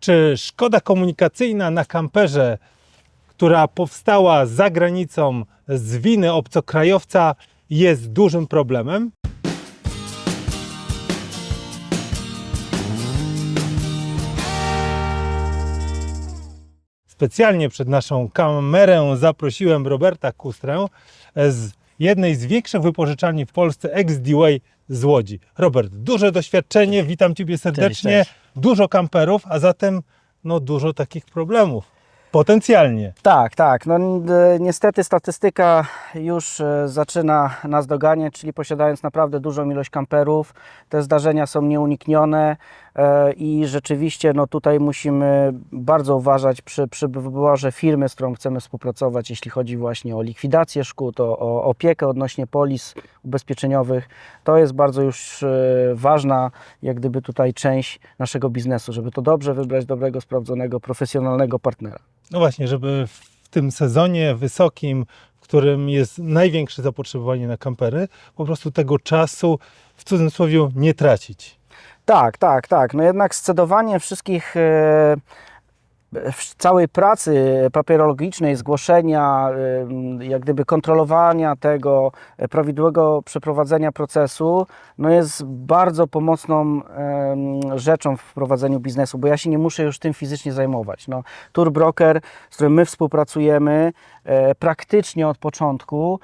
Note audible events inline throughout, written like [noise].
Czy szkoda komunikacyjna na kamperze, która powstała za granicą z winy obcokrajowca, jest dużym problemem? Specjalnie przed naszą kamerę zaprosiłem Roberta Kustrę z jednej z większych wypożyczalni w Polsce, XD-Way z Łodzi. Robert, duże doświadczenie, witam Ciebie serdecznie, Cześć, dużo kamperów, a zatem no, dużo takich problemów. Potencjalnie. Tak, tak. No, niestety statystyka już e, zaczyna nas doganiać, czyli posiadając naprawdę dużą ilość kamperów, te zdarzenia są nieuniknione i rzeczywiście no, tutaj musimy bardzo uważać przy, przy wyborze firmy, z którą chcemy współpracować, jeśli chodzi właśnie o likwidację szkód, o, o opiekę odnośnie polis ubezpieczeniowych. To jest bardzo już e, ważna jak gdyby tutaj część naszego biznesu, żeby to dobrze wybrać dobrego, sprawdzonego, profesjonalnego partnera. No właśnie, żeby w tym sezonie wysokim, w którym jest największe zapotrzebowanie na kampery, po prostu tego czasu w cudzysłowie nie tracić. Tak, tak, tak. No jednak scedowanie wszystkich e, w- całej pracy papierologicznej, zgłoszenia, e, jak gdyby kontrolowania tego, e, prawidłowego przeprowadzenia procesu, no jest bardzo pomocną rzeczą w prowadzeniu biznesu, bo ja się nie muszę już tym fizycznie zajmować. No, Tour Broker, z którym my współpracujemy, praktycznie od początku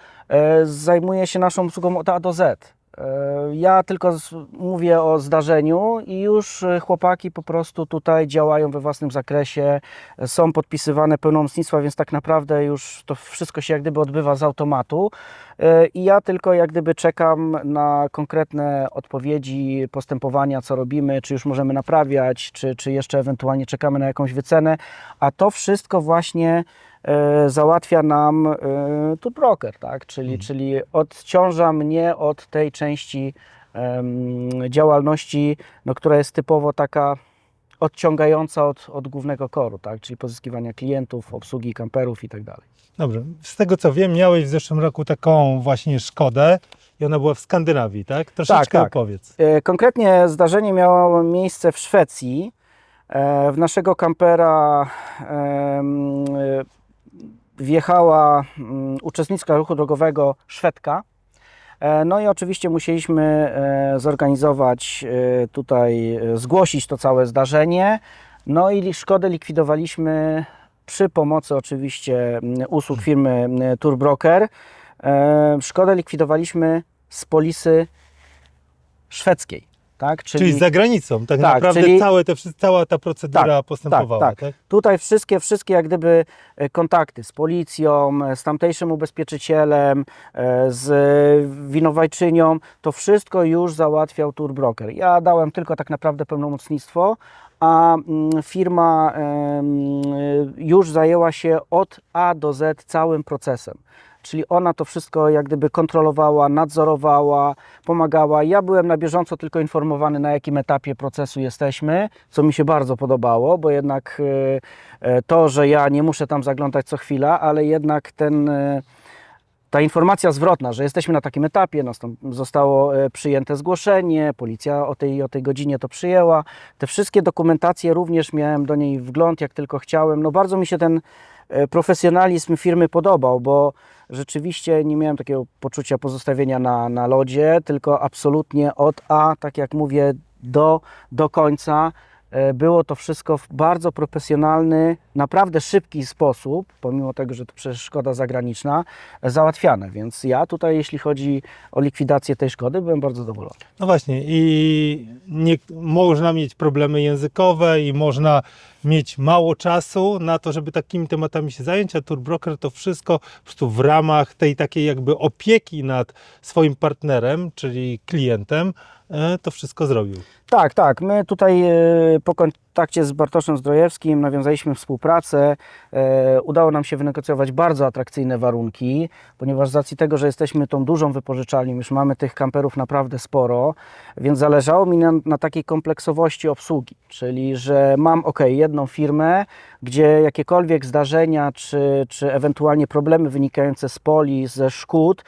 zajmuje się naszą usługą od A do Z. E, Ja tylko mówię o zdarzeniu i już e, chłopaki po prostu tutaj działają we własnym zakresie, są podpisywane pełnomocnictwa, więc tak naprawdę już to wszystko się jak gdyby odbywa z automatu. E, i ja tylko jak gdyby czekam na konkretne odpowiedzi, postępowania, co robimy, czy już możemy naprawiać, czy, czy jeszcze ewentualnie czekamy na jakąś wycenę, a to wszystko właśnie załatwia nam e, tu broker, tak? czyli, czyli odciąża mnie od tej części działalności, no, która jest typowo taka odciągająca od, od głównego koru, tak? czyli pozyskiwania klientów, obsługi kamperów i tak dalej. Dobrze, z tego co wiem, miałeś w zeszłym roku taką właśnie Szkodę i ona była w Skandynawii, tak? Troszeczkę tak. opowiedz. E, Konkretnie zdarzenie miało miejsce w Szwecji. E, W naszego kampera e, wjechała mm, uczestniczka ruchu drogowego Szwedka. E, No i oczywiście musieliśmy e, zorganizować e, tutaj, zgłosić to całe zdarzenie. No i szkodę likwidowaliśmy przy pomocy oczywiście mm, usług firmy mm, Tour Broker. E, Szkodę likwidowaliśmy z polisy szwedzkiej. Tak? Czyli, za granicą, tak, Tak, naprawdę czyli- całe te, cała ta procedura Tak, postępowała, tak, tak? Tutaj wszystkie, wszystkie jak gdyby e, kontakty z policją, e, z tamtejszym ubezpieczycielem, e, z winowajczynią, to wszystko już załatwiał tour broker. Ja dałem tylko tak naprawdę pełnomocnictwo, a mm, firma już zajęła się od A do Z całym procesem. Czyli ona to wszystko jak gdyby kontrolowała, nadzorowała, pomagała. Ja byłem na bieżąco tylko informowany, na jakim etapie procesu jesteśmy, co mi się bardzo podobało, bo jednak e, e, to, że ja nie muszę tam zaglądać co chwila, ale jednak ten, e, ta informacja zwrotna, że jesteśmy na takim etapie, zostało przyjęte zgłoszenie, policja o tej, o tej godzinie to przyjęła. Te wszystkie dokumentacje również miałem do niej wgląd, jak tylko chciałem. No bardzo mi się ten profesjonalizm firmy podobał, bo rzeczywiście nie miałem takiego poczucia pozostawienia na, na lodzie, tylko absolutnie od A, tak jak mówię, do, do końca. E, Było to wszystko w bardzo profesjonalny, naprawdę szybki sposób, pomimo tego, że to przecież szkoda zagraniczna, e, załatwiane. Więc ja tutaj, jeśli chodzi o likwidację tej szkody, byłem bardzo zadowolony. No właśnie, i nie, można mieć problemy językowe i można mieć mało czasu na to, żeby takimi tematami się zająć, a Tour Broker to wszystko po prostu w ramach tej takiej jakby opieki nad swoim partnerem, czyli klientem, to wszystko zrobił. Tak, tak. My tutaj e, po kontakcie z Bartoszem Zdrojewskim nawiązaliśmy współpracę. E, Udało nam się wynegocjować bardzo atrakcyjne warunki, ponieważ z racji tego, że jesteśmy tą dużą wypożyczalnią, już mamy tych kamperów naprawdę sporo, więc zależało mi na, na takiej kompleksowości obsługi, czyli że mam ok, jedną firmę, gdzie jakiekolwiek zdarzenia czy, czy ewentualnie problemy wynikające z poli, ze szkód,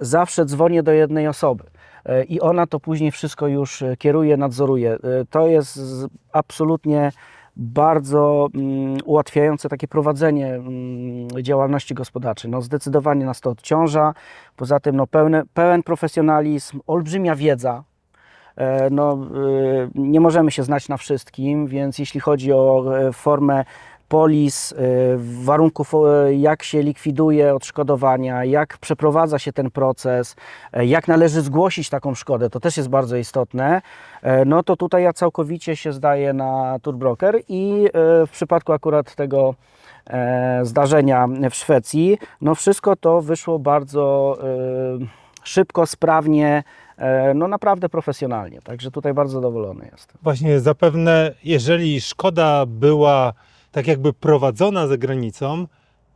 zawsze dzwonię do jednej osoby. E, i ona to później wszystko już e, kieruje, nadzoruje. E, To jest absolutnie bardzo mm, ułatwiające takie prowadzenie mm, działalności gospodarczej. No, zdecydowanie nas to odciąża. Poza tym no, pełne, pełen profesjonalizm, olbrzymia wiedza. No, y, nie możemy się znać na wszystkim, więc jeśli chodzi o formę polis, y, warunków, e, jak się likwiduje odszkodowania, jak przeprowadza się ten proces, e, jak należy zgłosić taką szkodę, to też jest bardzo istotne, no to tutaj ja całkowicie się zdaję na Turbroker i w przypadku akurat tego e, zdarzenia w Szwecji, no wszystko to wyszło bardzo szybko, sprawnie, e, no naprawdę profesjonalnie, także tutaj bardzo zadowolony jestem. Właśnie zapewne, jeżeli szkoda była tak jakby prowadzona za granicą,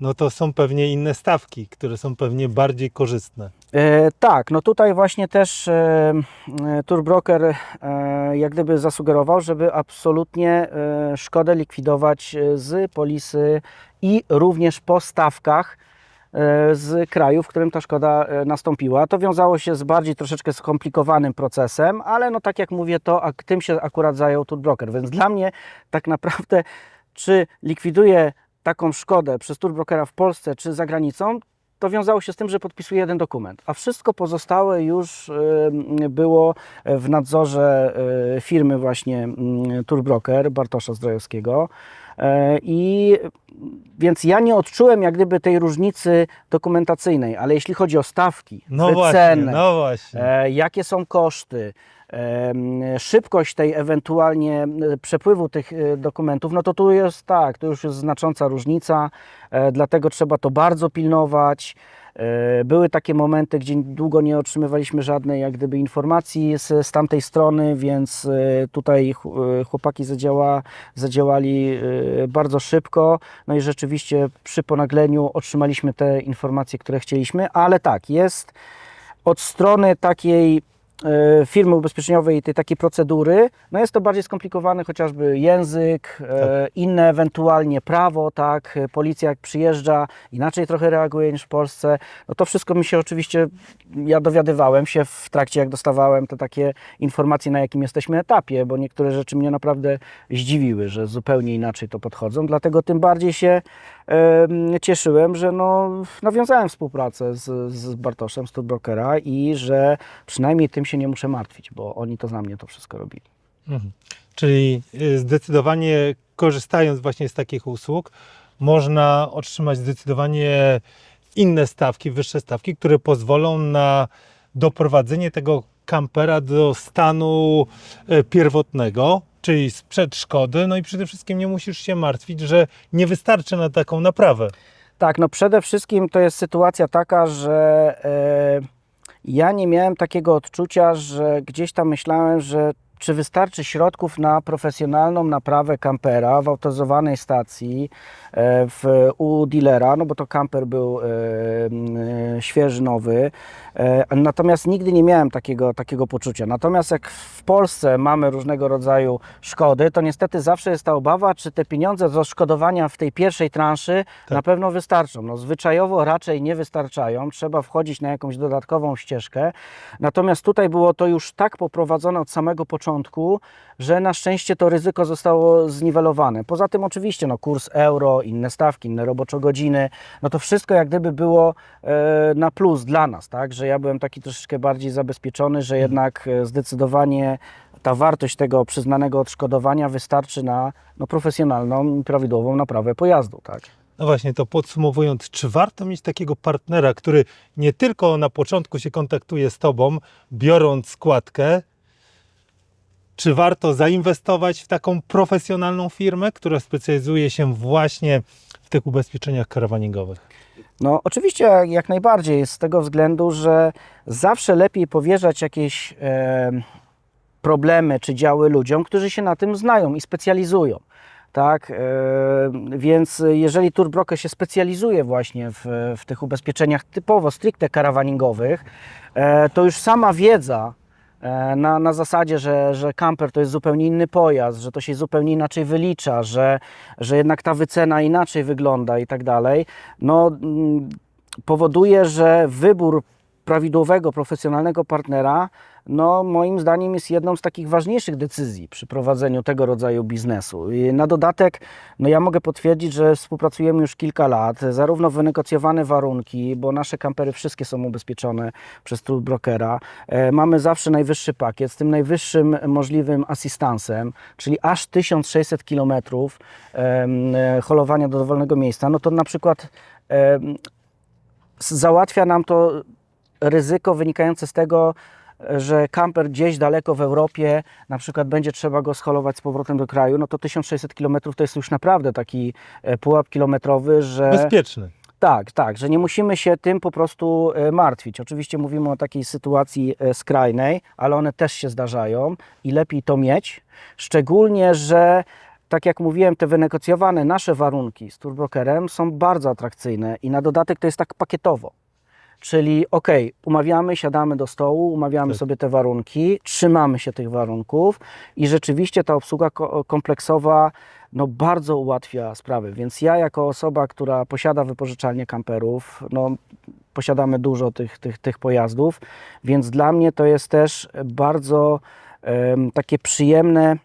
no to są pewnie inne stawki, które są pewnie bardziej korzystne. E, tak, no tutaj właśnie też e, e, Turbroker e, jak gdyby zasugerował, żeby absolutnie e, szkodę likwidować e, z polisy i również po stawkach e, z kraju, w którym ta szkoda e, nastąpiła. To wiązało się z bardziej troszeczkę skomplikowanym procesem, ale no tak jak mówię, to ak- tym się akurat zajął Turbroker, więc dla mnie tak naprawdę czy likwiduje taką szkodę przez Turbrokera w Polsce czy za granicą, to wiązało się z tym, że podpisuje jeden dokument, a wszystko pozostałe już było w nadzorze y, firmy właśnie Turbroker Bartosza Zdrojewskiego. Y, I więc ja nie odczułem jak gdyby tej różnicy dokumentacyjnej, ale jeśli chodzi o stawki, No wycenę, no e, jakie są koszty, szybkość tej ewentualnie e, przepływu tych e, dokumentów, no to tu jest tak, to już jest znacząca różnica, e, dlatego trzeba to bardzo pilnować. Były takie momenty, gdzie długo nie otrzymywaliśmy żadnej jak gdyby informacji z, z tamtej strony, więc tutaj ch- chłopaki zadziała, zadziałali bardzo szybko. No i rzeczywiście przy ponagleniu otrzymaliśmy te informacje, które chcieliśmy, ale tak, jest od strony takiej firmy ubezpieczeniowej, tej takiej procedury, no jest to bardziej skomplikowane, chociażby język, e, inne ewentualnie prawo, tak, e, policja jak przyjeżdża, inaczej trochę reaguje niż w Polsce, no to wszystko mi się oczywiście, ja dowiadywałem się w trakcie, jak dostawałem te takie informacje, na jakim jesteśmy etapie, bo niektóre rzeczy mnie naprawdę zdziwiły, że zupełnie inaczej to podchodzą, dlatego tym bardziej się cieszyłem, że no, nawiązałem współpracę z, z Bartoszem, z Turbrokera i że przynajmniej tym się nie muszę martwić, bo oni to za mnie to wszystko robili. Mhm. Czyli y, zdecydowanie korzystając właśnie z takich usług, można otrzymać zdecydowanie inne stawki, wyższe stawki, które pozwolą na doprowadzenie tego kampera do stanu e, pierwotnego, czyli sprzed szkody, no i przede wszystkim nie musisz się martwić, że nie wystarczy na taką naprawę. Tak, no przede wszystkim to jest sytuacja taka, że e, ja nie miałem takiego odczucia, że gdzieś tam myślałem, że czy wystarczy środków na profesjonalną naprawę kampera w autoryzowanej stacji e, w, u dealera, no bo to kamper był e, m, e, świeży, nowy. E, natomiast nigdy nie miałem takiego, takiego poczucia. Natomiast jak w Polsce mamy różnego rodzaju szkody, to niestety zawsze jest ta obawa, czy te pieniądze z odszkodowania w tej pierwszej transzy na pewno wystarczą. No, zwyczajowo raczej nie wystarczają, trzeba wchodzić na jakąś dodatkową ścieżkę. Natomiast tutaj było to już tak poprowadzone od samego początku, że na szczęście to ryzyko zostało zniwelowane. Poza tym oczywiście no, kurs euro, inne stawki, inne roboczo-godziny, no to wszystko jak gdyby było e, na plus dla nas, tak? że ja byłem taki troszeczkę bardziej zabezpieczony, że jednak e, zdecydowanie ta wartość tego przyznanego odszkodowania wystarczy na no, profesjonalną prawidłową naprawę pojazdu. Tak? No właśnie, to podsumowując, czy warto mieć takiego partnera, który nie tylko na początku się kontaktuje z Tobą, biorąc składkę, czy warto zainwestować w taką profesjonalną firmę, która specjalizuje się właśnie w tych ubezpieczeniach karawaningowych? No, oczywiście jak- najbardziej, z tego względu, że zawsze lepiej powierzać jakieś e, problemy czy działy ludziom, którzy się na tym znają i specjalizują. Tak, e, więc jeżeli Turbroker się specjalizuje właśnie w, w tych ubezpieczeniach typowo stricte karawaningowych, e, to już sama wiedza na, na zasadzie, że, że camper to jest zupełnie inny pojazd, że to się zupełnie inaczej wylicza, że, że jednak ta wycena inaczej wygląda i tak dalej, no, mm, powoduje, że wybór prawidłowego, profesjonalnego partnera, no moim zdaniem jest jedną z takich ważniejszych decyzji przy prowadzeniu tego rodzaju biznesu. Na dodatek, no ja mogę potwierdzić, że współpracujemy już kilka lat, zarówno wynegocjowane warunki, bo nasze kampery wszystkie są ubezpieczone przez brokera. E, mamy zawsze najwyższy pakiet z tym najwyższym możliwym asystansem, czyli aż 1600 km holowania do dowolnego miejsca. No to na przykład załatwia nam to ryzyko wynikające z tego, że kamper gdzieś daleko w Europie, na przykład będzie trzeba go scholować z powrotem do kraju, no to 1600 km to jest już naprawdę taki e, pułap kilometrowy, że... Bezpieczny. Tak, tak, że nie musimy się tym po prostu e, martwić. Oczywiście mówimy o takiej sytuacji e, skrajnej, ale one też się zdarzają i lepiej to mieć. Szczególnie, że tak jak mówiłem, te wynegocjowane nasze warunki z turbrokerem są bardzo atrakcyjne i na dodatek to jest tak pakietowo. Czyli ok, umawiamy, siadamy do stołu, umawiamy Tak. sobie te warunki, trzymamy się tych warunków i rzeczywiście ta obsługa ko- kompleksowa no, bardzo ułatwia sprawy. Więc ja jako osoba, która posiada wypożyczalnię kamperów, no, posiadamy dużo tych, tych, tych pojazdów, więc dla mnie to jest też bardzo em, takie przyjemne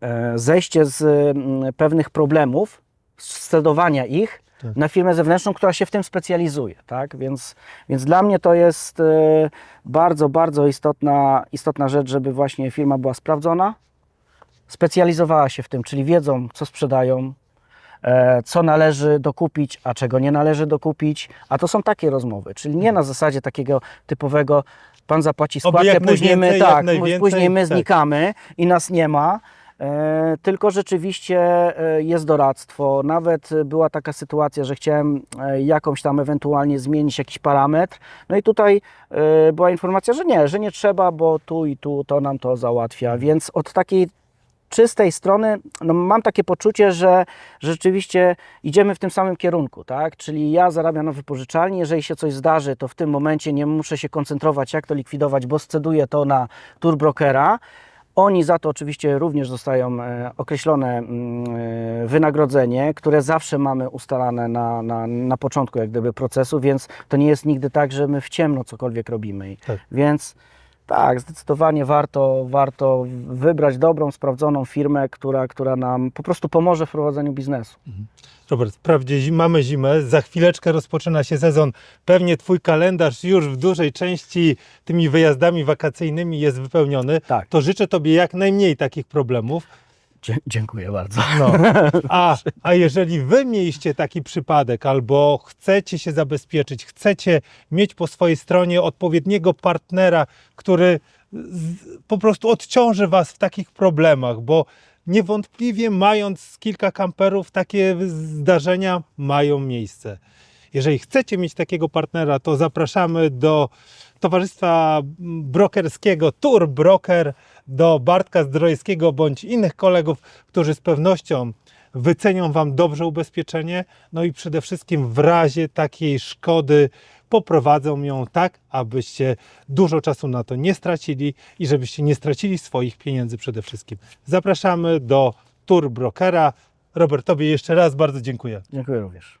e, zejście z mm, pewnych problemów, scedowania ich Tak. na firmę zewnętrzną, która się w tym specjalizuje. Tak? Więc, więc dla mnie to jest e, bardzo, bardzo istotna, istotna rzecz, żeby właśnie firma była sprawdzona, specjalizowała się w tym, czyli wiedzą, co sprzedają, e, co należy dokupić, a czego nie należy dokupić. A to są takie rozmowy, czyli nie na zasadzie takiego typowego pan zapłaci składkę, później my, tak, później my tak. znikamy i nas nie ma. E, tylko rzeczywiście e, jest doradztwo. Nawet była taka sytuacja, że chciałem e, jakąś tam ewentualnie zmienić jakiś parametr. No i tutaj była informacja, że nie, że nie trzeba, bo tu i tu to nam to załatwia. Więc od takiej czystej strony no mam takie poczucie, że rzeczywiście idziemy w tym samym kierunku, tak? Czyli ja zarabiam na wypożyczalni, jeżeli się coś zdarzy, to w tym momencie nie muszę się koncentrować, jak to likwidować, bo sceduję to na tour brokera. Oni za to oczywiście również dostają e, określone mm, e, wynagrodzenie, które zawsze mamy ustalane na, na, na początku jak gdyby procesu, więc to nie jest nigdy tak, że my w ciemno cokolwiek robimy. Tak. Więc tak, zdecydowanie warto, warto wybrać dobrą, sprawdzoną firmę, która, która nam po prostu pomoże w prowadzeniu biznesu. Robert, wprawdzie zi- mamy zimę, za chwileczkę rozpoczyna się sezon. Pewnie Twój kalendarz już w dużej części tymi wyjazdami wakacyjnymi jest wypełniony. Tak. To życzę Tobie jak najmniej takich problemów. Dzie- dziękuję bardzo. [laughs] No. A, a jeżeli Wy mieliście taki przypadek albo chcecie się zabezpieczyć, chcecie mieć po swojej stronie odpowiedniego partnera, który z, po prostu odciąży Was w takich problemach, bo niewątpliwie mając kilka kamperów, takie zdarzenia mają miejsce. Jeżeli chcecie mieć takiego partnera, to zapraszamy do Towarzystwa Brokerskiego Tour Broker, do Bartka Zdrojewskiego bądź innych kolegów, którzy z pewnością wycenią Wam dobrze ubezpieczenie, no i przede wszystkim w razie takiej szkody poprowadzą ją tak, abyście dużo czasu na to nie stracili i żebyście nie stracili swoich pieniędzy przede wszystkim. Zapraszamy do Tour Brokera. Robert, Tobie jeszcze raz bardzo dziękuję. Dziękuję również.